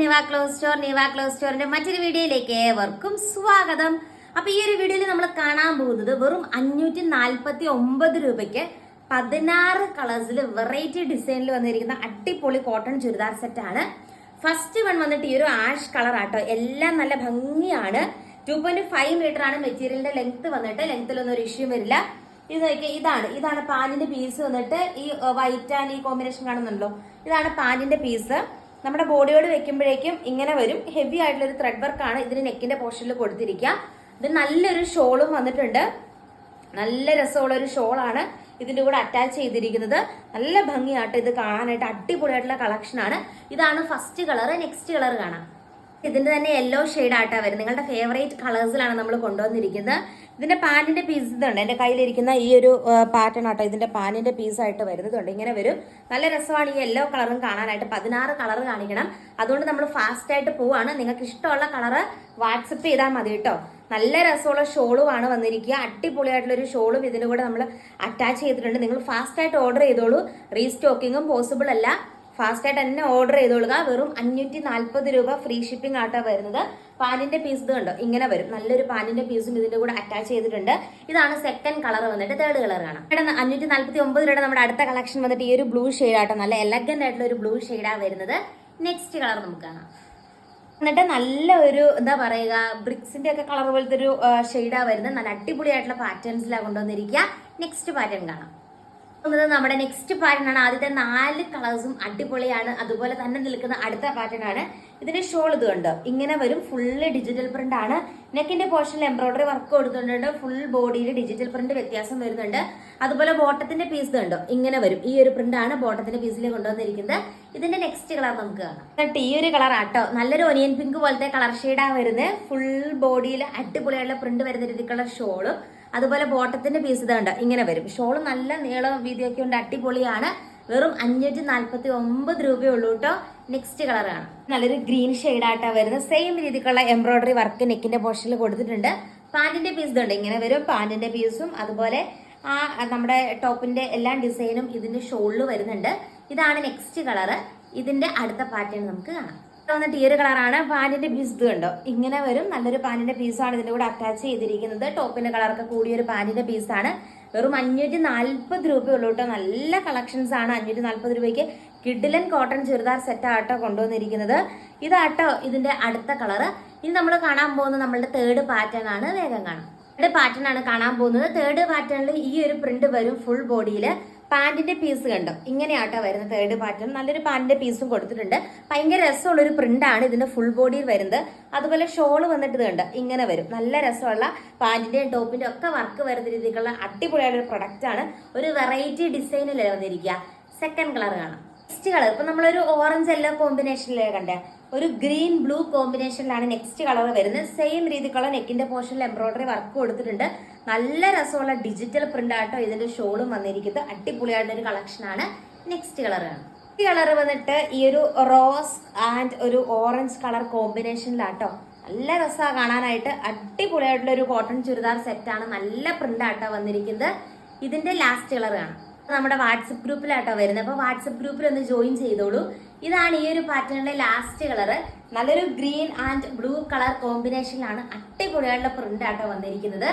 Niva clothes store Niva clothes സ്റ്റോറിന്റെ മറ്റൊരു വീഡിയോയിലേക്ക് ഏവർക്കും സ്വാഗതം. അപ്പൊ ഈ ഒരു വീഡിയോയിൽ നമ്മൾ കാണാൻ പോകുന്നത് വെറും അഞ്ഞൂറ്റി നാൽപ്പത്തി ഒമ്പത് രൂപയ്ക്ക് പതിനാറ് കളേഴ്സിൽ വെറൈറ്റി ഡിസൈനിൽ വന്നിരിക്കുന്ന അടിപൊളി കോട്ടൺ ചുരിദാർ സെറ്റ് ആണ്. ഫസ്റ്റ് വൺ വന്നിട്ട് ഈ ഒരു ആഷ് കളർ ആട്ടോ. എല്ലാം നല്ല ഭംഗിയാണ്. ടു പോയിന്റ് ഫൈവ് മീറ്റർ ആണ് മെറ്റീരിയലിന്റെ ലെങ്ത് വന്നിട്ട് ലെങ്ത്തിലൊന്നും ഒരു ഇഷ്യൂ വരില്ല. ഇത് നോക്കിയാൽ ഇതാണ്. ഇതാണ് പാലിന്റെ പീസ് വന്നിട്ട് ഈ വൈറ്റ് ആൻഡ് ഈ കോമ്പിനേഷൻ കാണുന്നുണ്ടല്ലോ. ഇതാണ് പാലിന്റെ പീസ് നമ്മുടെ ബോഡിയോട് വെക്കുമ്പോഴേക്കും ഇങ്ങനെ വരും. ഹെവി ആയിട്ടുള്ള ഒരു ത്രെഡ് വർക്കാണ് ഇതിന് നെക്കിന്റെ പോർഷനിൽ കൊടുത്തിരിക്കുക. ഇത് നല്ലൊരു ഷോളും വന്നിട്ടുണ്ട്. നല്ല രസമുള്ള ഒരു ഷോളാണ് ഇതിന്റെ കൂടെ അറ്റാച്ച് ചെയ്തിരിക്കുന്നത്. നല്ല ഭംഗിയായിട്ട് ഇത് കാണാനായിട്ട് അടിപൊളിയായിട്ടുള്ള കളക്ഷൻ ആണ്. ഇതാണ് ഫസ്റ്റ് കളർ നെക്സ്റ്റ് കളർ കാണാം. ഇതിന്റെ തന്നെ യെല്ലോ ആട്ടാ വരും നിങ്ങളുടെ ഫേവറേറ്റ് കളേഴ്സിലാണ് നമ്മൾ കൊണ്ടുവന്നിരിക്കുന്നത്. ഇതിന്റെ പാനിന്റെ പീസ് ഇതുണ്ട്. എന്റെ കയ്യിലിരിക്കുന്ന ഈ ഒരു പാറ്റേൺ ആട്ടോ ഇതിന്റെ പാനിന്റെ പീസ് ആയിട്ട് വരുന്നതുണ്ട് ഇങ്ങനെ വരും. നല്ല രസമാണ് ഈ യെല്ലോ കളറും കാണാനായിട്ട്. പതിനാറ് കളർ കാണിക്കണം. അതുകൊണ്ട് നമ്മൾ ഫാസ്റ്റ് ആയിട്ട് പോവാണ്. നിങ്ങൾക്ക് ഇഷ്ടമുള്ള കളറ് വാട്സപ്പ് ചെയ്താൽ മതി കേട്ടോ. നല്ല രസമുള്ള ഷോളും ഷോളുമാണ് വന്നിരിക്കുക. അടിപൊളിയായിട്ടുള്ള ഒരു ഷോളും ഇതിന്റെ കൂടെ നമ്മൾ അറ്റാച്ച് ചെയ്തിട്ടുണ്ട്. നിങ്ങൾ ഫാസ്റ്റ് ആയിട്ട് ഓർഡർ ചെയ്തോളൂ. റീസ്റ്റോക്കിങ്ങും പോസിബിൾ അല്ല. ഫാസ്റ്റ് ആയിട്ട് തന്നെ ഓർഡർ ചെയ്തോളുക. വെറും അഞ്ഞൂറ്റി നാൽപ്പത് രൂപ ഫ്രീ ഷിപ്പിംഗ് ആട്ടോ വരുന്നത്. പാലിന്റെ പീസ് കണ്ടോ? ഇങ്ങനെ വരും. നല്ലൊരു പാലിന്റെ പീസും ഇതിന്റെ കൂടെ അറ്റാച്ച് ചെയ്തിട്ടുണ്ട്. ഇതാണ് സെക്കൻഡ് കളർ വന്നിട്ട് തേർഡ് കളർ ആണ് ഇവിടെ അഞ്ഞൂറ്റി നാൽപ്പത്തി ഒമ്പത് രൂപയുടെ നമ്മുടെ അടുത്ത കളക്ഷൻ വന്നിട്ട് ഈ ഒരു ബ്ലൂ ഷെയ്ഡ് ആട്ടോ. നല്ല എലഗന്റ് ആയിട്ടുള്ള ഒരു ബ്ലൂ ഷെയ്ഡാണ് വരുന്നത്. നെക്സ്റ്റ് കളർ നമുക്ക് കാണാം. എന്നിട്ട് നല്ല ഒരു എന്താ പറയുക ബ്രിക്സിന്റെ ഒക്കെ കളർ പോലത്തെ ഒരു ഷെയ്ഡാ വരുന്നത്. നല്ല അടിപൊളിയായിട്ടുള്ള പാറ്റേൺസിലാണ് കൊണ്ടുവന്നിരിക്കുക. നെക്സ്റ്റ് പാറ്റേൺ കാണാം. പോകുന്നത് നമ്മുടെ നെക്സ്റ്റ് പാറ്റേൺ ആണ്. ആദ്യത്തെ നാല് കളേഴ്സും അടിപൊളിയാണ്. അതുപോലെ തന്നെ നിൽക്കുന്ന അടുത്ത പാറ്റേൺ ആണ്. ഇതിന് ഷോൾ ഇത് കണ്ടോ ഇങ്ങനെ വരും. ഫുള്ള് ഡിജിറ്റൽ പ്രിന്റ് ആണ്. നെക്കിന്റെ പോർഷനിൽ എംബ്രോയിഡറി വർക്ക് കൊടുത്തിട്ടുണ്ട്. ഫുൾ ബോഡിയിൽ ഡിജിറ്റൽ പ്രിന്റ് വ്യത്യാസം വരുന്നുണ്ട്. അതുപോലെ ബോട്ടത്തിന്റെ പീസ് കണ്ടോ? ഇങ്ങനെ വരും. ഈ ഒരു പ്രിന്റ് ആണ് ബോട്ടത്തിന്റെ പീസിൽ കൊണ്ടുവന്നിരിക്കുന്നത്. ഇതിന്റെ നെക്സ്റ്റ് കളർ നമുക്ക് കാണാം. ഈ ഒരു കളർ ആട്ടോ നല്ലൊരു ഒനിയൻ പിങ്ക് പോലത്തെ കളർ ഷെയ്ഡാണ് വരുന്നത് ഫുൾ ബോഡിയിൽ അടിപൊളിയായിട്ടുള്ള പ്രിന്റ് വരുന്ന രീതിക്കുള്ള ഷോളും അതുപോലെ ബോട്ടത്തിന്റെ പീസ് ഇതുണ്ട് ഇങ്ങനെ വരും. ഷോൾ നല്ല നീളം വീതിയൊക്കെ ഉണ്ട്. അടിപൊളിയാണ്. വെറും അഞ്ഞൂറ്റി നാല്പത്തി ഒമ്പത് രൂപയേ ഉള്ളൂ കേട്ടോ നെക്സ്റ്റ് കളറാണ് നല്ലൊരു ഗ്രീൻ ഷെയ്ഡായിട്ടാണ് വരുന്നത്. സെയിം രീതിക്കുള്ള എംബ്രോയിഡറി വർക്ക് നെക്കിന്റെ പോർഷനിൽ കൊടുത്തിട്ടുണ്ട്. പാന്റിന്റെ പീസ് ഉണ്ട് ഇങ്ങനെ വരും. പാന്റിന്റെ പീസും അതുപോലെ ആ നമ്മുടെ ടോപ്പിന്റെ എല്ലാ ഡിസൈനും ഇതിന്റെ ഷോളിൽ വരുന്നുണ്ട്. ഇതാണ് നെക്സ്റ്റ് കളറ് ഇതിന്റെ അടുത്ത പാറ്റേൺ നമുക്ക് കാണാം. വന്നിട്ട് ഈ ഒരു കളറാണ് പാന്റിന്റെ പീസ് ഇത് കണ്ടോ? ഇങ്ങനെ വരും. നല്ലൊരു പാന്റിന്റെ പീസാണ് ഇതിന്റെ കൂടെ അറ്റാച്ച് ചെയ്തിരിക്കുന്നത്. ടോപ്പിന്റെ കളറൊക്കെ കൂടിയൊരു പാന്റിന്റെ പീസാണ് വെറും അഞ്ഞൂറ്റി നാല്പത് രൂപയുള്ളൂ കേട്ടോ. നല്ല കളക്ഷൻസ് ആണ് അഞ്ഞൂറ്റി നാല്പത് രൂപയ്ക്ക്. കിഡിലൻ കോട്ടൺ ചുരിദാർ സെറ്റ് ആട്ടോ കൊണ്ടുവന്നിരിക്കുന്നത്. ഇതാട്ടോ ഇതിന്റെ അടുത്ത കളറ് ഇനി നമ്മൾ കാണാൻ പോകുന്നത് നമ്മളുടെ തേർഡ് പാറ്റേൺ ആണ്. വേഗം കാണാം. തേർഡ് പാറ്റേൺ ആണ് കാണാൻ പോകുന്നത്. തേർഡ് പാറ്റേണിൽ ഈ ഒരു പ്രിന്റ് വരും ഫുൾ ബോഡിയിൽ പാന്റിന്റെ പീസ് കണ്ടോ? ഇങ്ങനെയാട്ടോ വരുന്നത് തേർഡ് പാറ്റേൺ നല്ലൊരു പാന്റിന്റെ പീസും കൊടുത്തിട്ടുണ്ട്. ഭയങ്കര രസമുള്ള ഒരു പ്രിന്റ് ആണ് ഇതിന്റെ ഫുൾ ബോഡിയിൽ വരുന്നത്. അതുപോലെ ഷോൾ വന്നിട്ട് കണ്ടോ? ഇങ്ങനെ വരും. നല്ല രസമുള്ള പാന്റിന്റെയും ടോപ്പിന്റെ ഒക്കെ വർക്ക് വരുന്ന രീതിക്കുള്ള അടിപൊളിയായ ഒരു പ്രൊഡക്റ്റ് ആണ്. ഒരു വെറൈറ്റി ഡിസൈനിലേ വന്നിരിക്കുക. സെക്കൻഡ് കളർ കാണാം. നെക്സ്റ്റ് കളർ ഇപ്പൊ നമ്മളൊരു ഓറഞ്ച് യെല്ലോ കോമ്പിനേഷനിലേ കണ്ടേ. ഒരു ഗ്രീൻ ബ്ലൂ കോമ്പിനേഷനിലാണ് നെക്സ്റ്റ് കളർ വരുന്നത്. സെയിം രീതിക്കുള്ള നെക്കിന്റെ പോർഷനിൽ എംബ്രോയിഡറി വർക്ക് കൊടുത്തിട്ടുണ്ട്. നല്ല രസമുള്ള ഡിജിറ്റൽ പ്രിന്റ് ആട്ടോ ഇതിന്റെ ഷോളും വന്നിരിക്കുന്നത്. അടിപൊളിയായിട്ടുള്ള ഒരു കളക്ഷൻ ആണ് നെക്സ്റ്റ് കളറാണ് ഈ കളർ വന്നിട്ട് ഈ ഒരു റോസ് ആൻഡ് ഒരു ഓറഞ്ച് കളർ കോമ്പിനേഷനിലാട്ടോ നല്ല രസമാണ് കാണാനായിട്ട്. അടിപൊളിയായിട്ടുള്ള ഒരു കോട്ടൺ ചുരിദാർ സെറ്റാണ് നല്ല പ്രിന്റ് ആട്ടോ വന്നിരിക്കുന്നത്. ഇതിന്റെ ലാസ്റ്റ് കളർ കാണാം നമ്മുടെ വാട്സപ്പ് ഗ്രൂപ്പിലാട്ടോ വരുന്നത്. അപ്പോൾ വാട്സപ്പ് ഗ്രൂപ്പിൽ ഒന്ന് ജോയിൻ ചെയ്തോളൂ. ഇതാണ് ഈ ഒരു പാറ്റേണിലെ ലാസ്റ്റ് കളർ നല്ലൊരു ഗ്രീൻ ആൻഡ് ബ്ലൂ കളർ കോമ്പിനേഷനിലാണ് അടിപൊളിയായിട്ടുള്ള പ്രിന്റ് ആട്ടോ വന്നിരിക്കുന്നത്.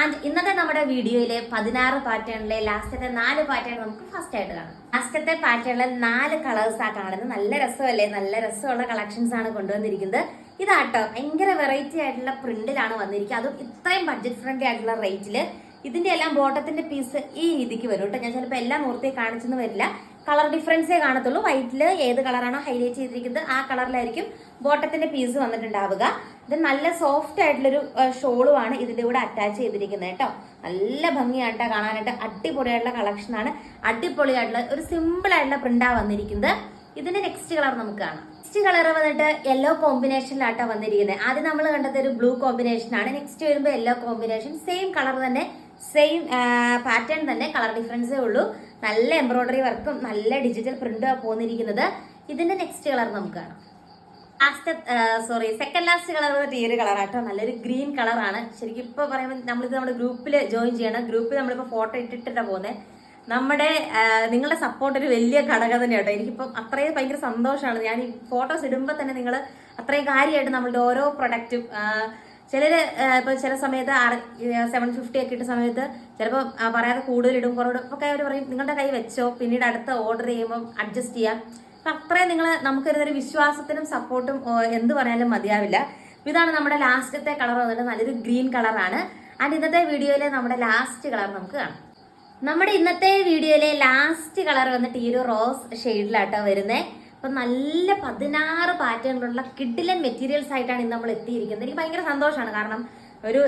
ആൻഡ് ഇന്നത്തെ നമ്മുടെ വീഡിയോയിലെ പതിനാറ് പാറ്റേണിലെ ലാസ്റ്റത്തെ നാല് പാറ്റേൺ നമുക്ക് ഫസ്റ്റ് ആയിട്ട് കാണാം. ലാസ്റ്റത്തെ പാറ്റേണിലെ നാല് കളേഴ്സ് ആ കാണുന്നത്. നല്ല രസമല്ലേ? നല്ല രസമുള്ള കളക്ഷൻസ് ആണ് കൊണ്ടുവന്നിരിക്കുന്നത്. ഇതാട്ടോ. ഭയങ്കര വെറൈറ്റി ആയിട്ടുള്ള പ്രിന്റിലാണ് വന്നിരിക്കുക അതും ഇത്രയും ബഡ്ജറ്റ് ഫ്രണ്ട്ലി ആയിട്ടുള്ള റേറ്റിൽ ഇതിന്റെ എല്ലാം ബോട്ടത്തിന്റെ പീസ് ഈ രീതിക്ക് വരും കേട്ടോ. ഞാൻ ചിലപ്പോൾ എല്ലാം മൂർത്തി കാണിച്ചെന്ന് വരില്ല. കളർ ഡിഫറൻസേ കാണത്തുള്ളൂ. വൈറ്റിൽ ഏത് കളറാണോ ഹൈലൈറ്റ് ചെയ്തിരിക്കുന്നത് ആ കളറിലായിരിക്കും ബോട്ടത്തിന്റെ പീസ് വന്നിട്ടുണ്ടാവുക. ഇത് നല്ല സോഫ്റ്റ് ആയിട്ടുള്ളൊരു ഷോളുമാണ് ഇതിന്റെ കൂടെ അറ്റാച്ച് ചെയ്തിരിക്കുന്നത് കേട്ടോ. നല്ല ഭംഗിയായിട്ടാ കാണാനായിട്ട് അടിപൊളിയായിട്ടുള്ള കളക്ഷനാണ് അടിപൊളിയായിട്ടുള്ള ഒരു സിമ്പിൾ ആയിട്ടുള്ള പ്രിന്റാ വന്നിരിക്കുന്നത്. ഇതിന്റെ നെക്സ്റ്റ് കളർ നമുക്ക് കാണാം. നെക്സ്റ്റ് കളർ വന്നിട്ട് യെല്ലോ കോമ്പിനേഷനിലാട്ടോ വന്നിരിക്കുന്നത്. ആദ്യം നമ്മൾ കണ്ടത് ഒരു ബ്ലൂ കോമ്പിനേഷൻ ആണ്. നെക്സ്റ്റ് വരുമ്പോൾ യെല്ലോ കോമ്പിനേഷൻ സെയിം കളർ തന്നെ സെയിം പാറ്റേൺ തന്നെ കളർ ഡിഫറൻസേ ഉള്ളൂ. നല്ല എംബ്രോയിഡറി വർക്കും നല്ല ഡിജിറ്റൽ പ്രിന്റും പോന്നിരിക്കുന്നത്. ഇതിന്റെ നെക്സ്റ്റ് കളർ നമുക്ക് കാണാം. Last sorry second last colour വന്നിട്ട് ഈ ഒരു കളറാട്ടോ നല്ലൊരു ഗ്രീൻ കളറാണ് ശരിക്കും ഇപ്പൊ പറയുമ്പോൾ നമ്മളിത് നമ്മുടെ ഗ്രൂപ്പിൽ ജോയിൻ ചെയ്യണം. ഗ്രൂപ്പിൽ നമ്മളിപ്പോൾ ഫോട്ടോ ഇട്ടിട്ടാണ് പോകുന്നത് നമ്മുടെ നിങ്ങളുടെ സപ്പോർട്ട് ഒരു വലിയ ഘടകം തന്നെ കേട്ടോ. എനിക്കിപ്പം അത്രയും ഭയങ്കര സന്തോഷമാണ്. ഞാൻ ഈ ഫോട്ടോസ് ഇടുമ്പോൾ തന്നെ നിങ്ങൾ അത്രയും കാര്യമായിട്ട് നമ്മളുടെ ഓരോ പ്രൊഡക്റ്റും ചിലര് ഇപ്പൊ ചില സമയത്ത് സെവൻ ഫിഫ്റ്റി ഒക്കെ ഇട്ട സമയത്ത് ചിലപ്പോൾ പറയാതെ കൂടുതൽ ഇടും കുറവിടും ഒക്കെ അവർ പറയും. നിങ്ങളുടെ കൈ വെച്ചോ പിന്നീട് അടുത്ത ഓർഡർ ചെയ്യുമ്പോൾ അഡ്ജസ്റ്റ് ചെയ്യാം. അപ്പൊ അത്രയും നിങ്ങൾ നമുക്ക് ഒരു വിശ്വാസത്തിനും സപ്പോർട്ടും എന്ത് പറയാനും മതിയാവില്ല. ഇതാണ് നമ്മുടെ ലാസ്റ്റത്തെ കളർ വന്നിട്ട് നല്ലൊരു ഗ്രീൻ കളറാണ് ആൻഡ് ഇന്നത്തെ വീഡിയോയിലെ നമ്മുടെ ലാസ്റ്റ് കളർ നമുക്ക് കാണാം. നമ്മുടെ ഇന്നത്തെ വീഡിയോയിലെ ലാസ്റ്റ് കളർ വന്നിട്ട് ഈ ഒരു റോസ് ഷെയ്ഡിലാട്ടോ വരുന്നത് അപ്പൊ നല്ല പതിനാറ് പാറ്റേണിലുള്ള കിഡിലൻ മെറ്റീരിയൽസ് ആയിട്ടാണ് ഇന്ന് നമ്മൾ എത്തിയിരിക്കുന്നത്. എനിക്ക് ഭയങ്കര സന്തോഷമാണ്. കാരണം ഒരു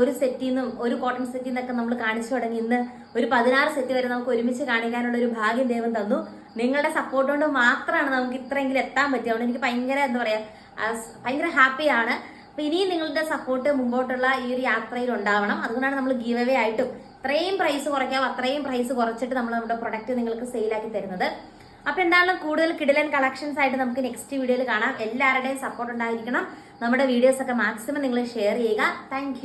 ഒരു സെറ്റിൽ നിന്നും ഒരു കോട്ടൺ സെറ്റിൽ നിന്നൊക്കെ നമ്മൾ കാണിച്ചു തുടങ്ങി. ഇന്ന് ഒരു പതിനാറ് സെറ്റ് വരെ നമുക്ക് ഒരുമിച്ച് കാണിക്കാനുള്ള ഒരു ഭാഗ്യം ദൈവം തന്നു. നിങ്ങളുടെ സപ്പോർട്ട് കൊണ്ട് മാത്രമാണ് നമുക്ക് ഇത്രയെങ്കിലും എത്താൻ പറ്റിയത്. അതുകൊണ്ട് എനിക്ക് ഭയങ്കര എന്താ പറയാ ആ, ഭയങ്കര ഹാപ്പിയാണ് അപ്പൊ ഇനിയും നിങ്ങളുടെ സപ്പോർട്ട് മുമ്പോട്ടുള്ള ഈ ഒരു യാത്രയിൽ ഉണ്ടാവണം. അതുകൊണ്ടാണ് നമ്മൾ ഗീവ് അവേ ആയിട്ടും ഇത്രയും പ്രൈസ് കുറയ്ക്കാം അത്രയും പ്രൈസ് കുറച്ചിട്ട് നമ്മൾ നമ്മുടെ പ്രൊഡക്റ്റ് നിങ്ങൾക്ക് സെയിലാക്കി തരുന്നത്. അപ്പൊ എന്തായാലും കൂടുതൽ കിടിലൻ കളക്ഷൻസ് ആയിട്ട് നമുക്ക് നെക്സ്റ്റ് വീഡിയോയിൽ കാണാം. എല്ലാവരുടെയും സപ്പോർട്ട് ഉണ്ടായിരിക്കണം. നമ്മുടെ വീഡിയോസ് ഒക്കെ മാക്സിമം നിങ്ങൾ ഷെയർ ചെയ്യുക. താങ്ക്